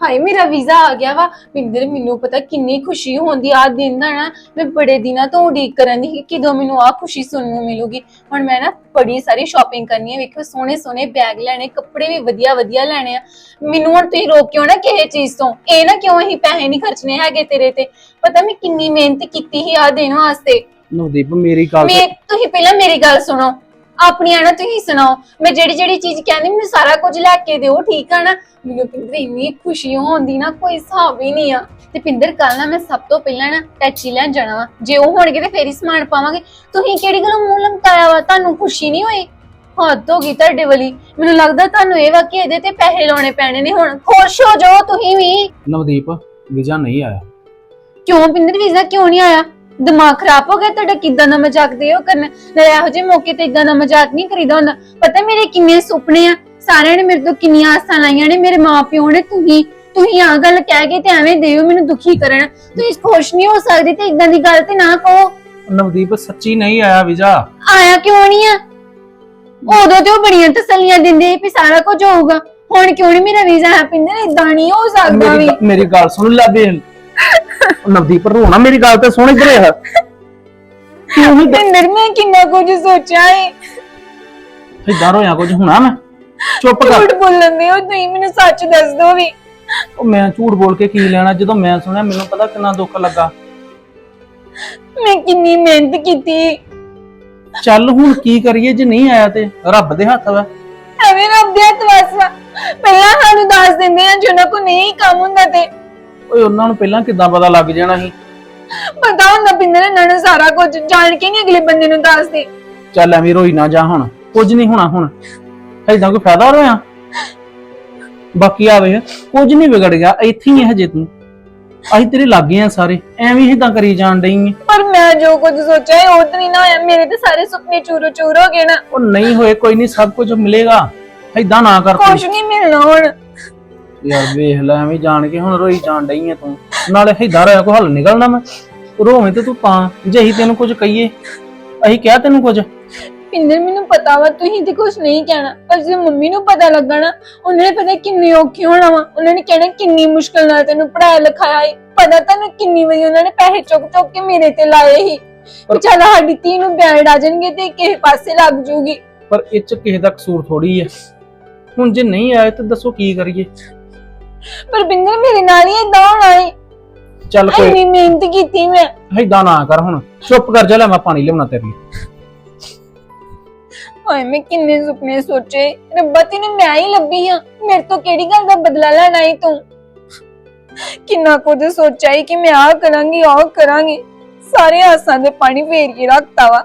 ਹਾਏ ਮੇਰਾ ਵੀਜ਼ਾ ਆ ਗਿਆ ਵਾ। ਪਿੰਦਰ ਮੈਨੂੰ ਪਤਾ ਕਿੰਨੀ ਖੁਸ਼ੀ ਹੁੰਦੀ ਆ ਦਿਨ ਦਾ ਨਾ। ਮੈਂ ਬੜੇ ਦਿਨਾਂ ਤੋਂ ਉਡੀਕ ਕਰਨ ਦੀ ਕਿ ਕਦੋਂ ਮੈਨੂੰ ਆ ਖੁਸ਼ੀ ਸੁਣਨ ਨੂੰ ਮਿਲੂਗੀ। ਹੁਣ ਮੈਂ ਨਾ ਬੜੀ ਸਾਰੀ ਸ਼ਾਪਿੰਗ ਕਰਨੀ ਹੈ ਵੇਖੋ ਸੋਹਣੇ ਸੋਹਣੇ ਬੈਗ ਲੈਣੇ ਕੱਪੜੇ ਵੀ ਵਧੀਆ ਵਧੀਆ ਲੈਣੇ ਆ। ਮੈਨੂੰ ਹੁਣ ਤੁਸੀਂ ਰੋਕਿਓ ਨਾ ਕਿਸੇ ਚੀਜ਼ ਤੋਂ। ਇਹ ਨਾ ਕਿਉਂ ਅਸੀਂ ਪੈਸੇ ਨਹੀਂ ਖਰਚਣੇ ਹੈਗੇ ਤੇਰੇ ਤੇ? ਪਤਾ ਮੈਂ ਕਿੰਨੀ ਮਿਹਨਤ ਕੀਤੀ ਸੀ ਆ ਦਿਨ ਵਾਸਤੇ। ਨਵਦੀਪ ਮੇਰੀ ਗੱਲ ਮੈਂ ਤੁਸੀਂ ਪਹਿਲਾਂ ਮੇਰੀ ਗੱਲ ਸੁਣੋ। ਆਪਣੀਆਂ ਨਾ ਤੁਸੀਂ ਸੁਣਾਓ। ਮੈਂ ਜਿਹੜੀ ਜਿਹੜੀ ਚੀਜ਼ ਕਹਿੰਦੀ ਮੈਨੂੰ ਸਾਰਾ ਕੁਝ ਲੈ ਕੇ ਦਿਓ ਠੀਕ ਆ ਨਾ? ਮੈਨੂੰ ਪਿੰਦਰ ਇੰਨੀ ਖੁਸ਼ੀ ਹੁੰਦੀ ਨਾ ਕੋਈ ਹਿਸਾਬ ਹੀ ਨਹੀਂ ਆ। ਤੇ ਪਿੰਦਰ ਕੱਲ ਨਾ ਮੈਂ ਸਭ ਤੋਂ ਪਹਿਲਾਂ ਨਾ ਟੈਚੀ ਲੈਣ ਜਾਣਾ ਵਾ। ਜੇ ਉਹ ਹੋਣਗੇ ਤੇ ਫੇਰ ਹੀ ਸਮਾਨ ਪਾਵਾਂਗੇ। ਤੁਸੀਂ ਕਿਹੜੀ ਗੱਲੋਂ ਮੂੰਹ ਲਮਕਾਇਆ ਵਾ? ਤੁਹਾਨੂੰ ਖੁਸ਼ੀ ਨਹੀਂ ਹੋਈ? ਹੱਦ ਹੋ ਗਈ ਤੁਹਾਡੇ ਵਾਲੀ। ਮੈਨੂੰ ਲੱਗਦਾ ਤੁਹਾਨੂੰ ਇਹ ਵਾ ਕਿ ਇਹਦੇ ਤੇ ਪੈਸੇ ਲਾਉਣੇ ਪੈਣੇ ਨੇ ਹੁਣ। ਖੁਸ਼ ਹੋ ਜਾਓ ਤੁਸੀਂ ਵੀ। ਨਵਦੀਪ ਵੀਜ਼ਾ ਨਹੀਂ ਆਇਆ। ਕਿਉਂ? ਪਿੰਦਰ ਵੀਜ਼ਾ ਕਿਉਂ ਨਹੀਂ ਆਇਆ? ਦਿਮਾਗ ਖਰਾਬ ਹੋ ਗਿਆ ਤੁਹਾਡਾ ਕਿੱਦਾਂ ਦਾ ਮਜ਼ਾਕ ਦੇ ਹੋ ਕਰਨ? ਨਾਲੇ ਇਹੋ ਜਿਹੇ ਮੌਕੇ ਤੇ ਇਦਾਂ ਦਾ ਮਜ਼ਾਕ ਨਹੀਂ ਕਰੀਦਾ ਹੁੰਦਾ। ਪਤਾ ਮੇਰੇ ਕਿੰਨੇ ਸੁਪਨੇ ਆ? ਸਾਰਿਆਂ ਨੇ ਮੇਰੇ ਤੋਂ ਕਿੰਨੀਆਂ ਆਸਾਂ ਲਾਈਆਂ ਨੇ ਮੇਰੇ ਮਾਪਿਓ ਨੇ ਤੁਸੀਂ। ਤੁਸੀਂ ਆ ਗੱਲ ਕਹਿ ਕੇ ਤੇ ਐਵੇਂ ਦਿਓ ਮੈਨੂੰ ਦੁਖੀ ਕਰਨ। ਤੁਸੀਂ ਖੁਸ਼ ਨਹੀਂ ਹੋ ਸਕਦੀ ਤੇ ਇਦਾਂ ਦੀ ਗੱਲ ਤੇ ਨਾ ਕਹੋ। ਨਵਦੀਪ ਸੱਚੀ ਨਹੀਂ ਆਇਆ ਵੀਜ਼ਾ? ਆਇਆ ਕਿਉਂ ਨਹੀਂ ਆ? ਉਦੋਂ ਤੇ ਉਹ ਬੜੀਆਂ ਤਸੱਲੀਆਂ ਦਿੰਦੇ ਸੀ ਵੀ ਸਾਰਾ ਕੁਝ ਹੋਊਗਾ। ਹੁਣ ਕਿਉਂ ਨਹੀਂ ਮੇਰਾ ਵੀਜ਼ਾ ਹੈ ਪਿੰਦਰ ਇਦਾਂ ਨਹੀਂ ਹੋ ਸਕਦਾ ਮੇਰੀ ਵੀ। ਗ- ਮੇਰੀ ਗੱਲ ਸੁਣ ਲੈ ਬੇਲ ਨਵਦੀਪ ਰੋਣਾ ਮੇਰੀ ਗੱਲ ਤੇ ਸੁਣ ਇੱਧਰ ਆ ਤੂੰ ਹੀ ਪਿੰਦਰ ਮੈਂ ਕਿੰਨਾ ਕੁਝ ਸੋਚਿਆ ਏ। ਇਦਾਂ ਰੋਇਆ ਕੁਝ ਹੋਣਾ ਮੈਂ? ਚੁੱਪ ਕਰ। ਝੂਠ ਬੋਲਣ ਦੇ ਹੋ ਤੁਸੀਂ ਮੈਨੂੰ ਸੱਚ ਦੱਸ ਦੋ ਵੀ। ਉਹ ਮੈਂ ਝੂਠ ਬੋਲ ਕੇ ਕੀ ਲੈਣਾ ਜਦੋਂ ਮੈਂ ਸੁਣਿਆ ਮੈਨੂੰ ਪਤਾ ਕਿੰਨਾ ਦੁੱਖ ਲੱਗਾ। ਮੈਂ ਕਿੰਨੀ ਮਿਹਨਤ ਕੀਤੀ ਚੱਲ ਹੁਣ ਕੀ ਕਰੀਏ ਜੇ ਨਹੀਂ ਆਇਆ ਤੇ? ਰੱਬ ਦੇ ਹੱਥ ਵਾ। ਐਵੇਂ ਰੱਬ ਦੇ ਹੱਥ ਵਸਵਾ ਪਹਿਲਾਂ ਸਾਨੂੰ ਦੱਸ ਦਿੰਦੇ ਆ ਜਿਹਨਾਂ ਕੋ ਨਹੀਂ ਕੰਮ ਹੁੰਦਾ ਤੇ। ਓਏ ਉਹਨਾਂ ਨੂੰ ਪਹਿਲਾਂ ਕਿੱਦਾਂ ਪਤਾ ਲੱਗ ਜਾਣਾ ਸੀ? ਪਤਾ ਹੁੰਦਾ ਪਿੰਦਰ ਇਹਨਾਂ ਨੂੰ ਸਾਰਾ ਕੁਝ ਜਾਣ ਕੇ ਨਹੀਂ ਅਗਲੇ ਬੰਦੇ ਨੂੰ ਦੱਸਦੇ। ਚੱਲ ਐਵੇਂ ਰੋਈ ਨਾ ਜਾ ਹੁਣ ਕੁਝ ਨਹੀਂ ਹੋਣਾ ਹੁਣ। ਐਦਾਂ ਕੋਈ ਫਾਇਦਾ ਹੋਇਆ? ਬਾਕੀ ਆਵੇ ਕੁਝ ਨਹੀਂ ਵਿਗੜ ਗਿਆ ਇੱਥੇ ਹੀ ਹੈ ਹਜੇ ਤੂੰ। ਅਸੀਂ ਤੇਰੇ ਲਾਗੇ ਆ ਸਾਰੇ ਐਵੇਂ ਹੀ ਇਦਾਂ ਕਰੀ ਜਾਣ ਡਈ। ਪਰ ਮੈਂ ਜੋ ਕੁਝ ਸੋਚਿਆ ਹੈ ਉਹ ਤਾਂ ਨਹੀਂ ਨਾ ਹੋਇਆ। ਮੇਰੇ ਤੇ ਸਾਰੇ ਸੁਪਨੇ ਚੂਰੋ ਚੂਰ ਹੋ ਗਏ ਨਾ। ਉਹ ਨਹੀਂ ਹੋਏ ਕੋਈ ਨਹੀਂ ਸਭ ਕੁਝ ਮਿਲੇਗਾ। ਐਦਾਂ ਨਾ ਕਰ ਤੂੰ। ਕੁਝ ਨਹੀਂ ਮਿਲਣਾ ਹੁਣ। ਯਾਰ ਵੇਖ ਲੈ ਐਵੇਂ ਜਾਣ ਕੇ ਹੁਣ ਰੋਈ ਜਾਣ ਡਈ ਆ ਤੂੰ। ਨਾਲੇ ਏਦਾਂ ਰਿਹਾ ਕੋ ਹੱਲ ਨਿਕਲਣਾ ਮੈਂ। ਰੋਵੇਂ ਤੇ ਤੂੰ ਤਾਂ ਜੇ ਅਸੀਂ ਤੈਨੂੰ ਕੁਝ ਕਹੀਏ ਅਸੀਂ ਕਿਹਾ ਤੈਨੂੰ ਕੁਝ। ਪਿੰਦਰ ਮੈਨੂੰ ਪਤਾ ਵਾ ਤੁਸੀਂ ਤੇ ਕੁਝ ਨਹੀਂ ਕਹਿਣਾ ਪਰ ਜੇ ਮੰਮੀ ਨੂੰ ਪਤਾ ਲੱਗਾ ਨਾ ਉਹਨਾਂ ਨੇ ਪਤਾ ਕਿੰਨੇ ਔਖੇ ਹੋਣਾ ਵਾ। ਉਹਨਾਂ ਨੇ ਕਹਿਣਾ ਕਿੰਨੀ ਮੁਸ਼ਕਲ ਨਾਲ ਤੈਨੂੰ ਪੜਾਇਆ ਲਿਖਾਇਆ ਈ ਪਤਾ ਤੁਹਾਨੂੰ ਕਿੰਨੀ ਵਾਰੀ ਉਹਨਾਂ ਨੇ ਪੈਸੇ ਚੁੱਕ ਚੁੱਕ ਕੇ ਮੇਰੇ ਤੇ ਲਾਏ ਪਰ- ਚੱਲ ਸਾਡੀ ਧੀ ਨੂੰ ਬੈਂਡ ਆ ਜਾਣਗੇ ਤੇ ਕਿਸੇ ਪਾਸੇ ਲੱਗ ਜੂਗੀ। ਪਰ ਇਹ ਚ ਕਿਸੇ ਦਾ ਕਸੂਰ ਥੋੜੀ ਹੈ ਹੁਣ ਜੇ ਨਹੀਂ ਆਏ ਤਾਂ ਦੱਸੋ ਕੀ ਕਰੀਏ। ਪਰ ਬਿੰਦਰ ਮੇਰੇ ਨਾਲ ਹੀ ਇਦਾਂ ਹੋਣਾ ਏ ਚੱਲ ਕੋਈ ਇੰਨੀ ਮਿਹਨਤ ਕੀਤੀ ਮੈਂ। ਏਦਾਂ ਨਾ ਕਰ ਹੁਣ। ਚੁੱਪ ਕਰ ਜਾ ਲੈ ਮੈਂ ਪਾਣੀ ਲਿਆਉਣਾ ਤੇਰੇ ਲਈ। ਹਾਏ ਮੈਂ ਕਿੰਨੇ ਸੁਪਨੇ ਸੋਚੇ। ਰੱਬਾ ਤੈਨੂੰ ਮੈਂ ਹੀ ਲੱਭੀ ਆ ਮੇਰੇ ਤੋਂ ਕਿਹੜੀ ਗੱਲ ਦਾ ਬਦਲਾ ਲੈਣਾ ਈ ਤੂੰ? ਕਿੰਨਾ ਕੁਝ ਸੋਚਿਆ ਈ ਕਿ ਮੈਂ ਆਹ ਕਰਾਂਗੀ ਆਹ ਕਰਾਂਗੀ। ਸਾਰੇ ਆਸਾਂ ਦੇ ਪਾਣੀ ਫੇਰ ਕੇ ਰੱਖਤਾ ਵਾ।